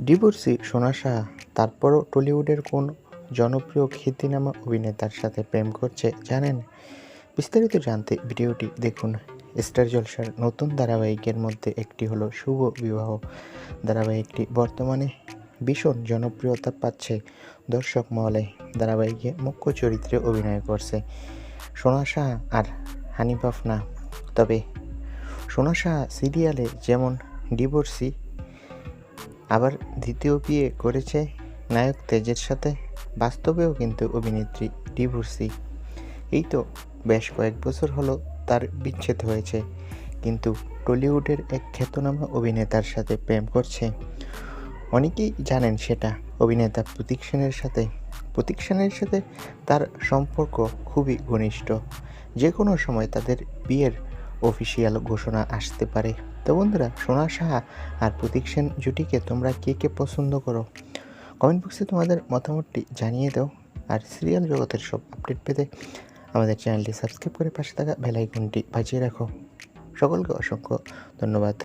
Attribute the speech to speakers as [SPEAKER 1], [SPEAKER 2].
[SPEAKER 1] Divorcee, সোনা শাহ তারপরও টলিউডের কোন জনপ্রিয় খ্যাতিনামা অভিনেতার সাথে প্রেম করছে জানেন? বিস্তারিত জানতে ভিডিওটি দেখুন। স্টার জলসার নতুন ধারাবাহিকের মধ্যে একটি হলো শুভ বিবাহ। ধারাবাহিকটি বর্তমানে ভীষণ জনপ্রিয়তা পাচ্ছে দর্শক মহলে। ধারাবাহিকে মুখ্য চরিত্রে অভিনয় করছে সোনা আর হানিফ আফনা। তবে সোনা সিরিয়ালে যেমন ডিভোর্সি আবার দ্বিতীয় বিয়ে করেছে নায়ক তেজের সাথে, বাস্তবেও কিন্তু অভিনেত্রী ডিভোর্সি। এই তো বেশ কয়েক বছর হলো তার বিচ্ছেদ হয়েছে, কিন্তু টলিউডের এক খ্যাতনামা অভিনেতার সাথে প্রেম করছে। অনেকেই জানেন সেটা, অভিনেতা প্রতীক সেনের সাথে। প্রতীক সেনের সাথে তার সম্পর্ক খুবই ঘনিষ্ঠ। যে কোনো সময় তাদের বিয়ের অফিসিয়াল ঘোষণা আসতে পারে। তো বন্ধুরা, সোনা সাহা আর প্রতীক সেন জুটিকে তোমরা কে কে পছন্দ করো? কমেন্ট বক্সে তোমাদের মতামতটি জানিয়ে দাও। আর সিরিয়াল জগতের সব আপডেট পেতে আমাদের চ্যানেলটি সাবস্ক্রাইব করে পাশে থাকা বেলাইকনটি বাজিয়ে রাখো। সকলকে অসংখ্য ধন্যবাদ।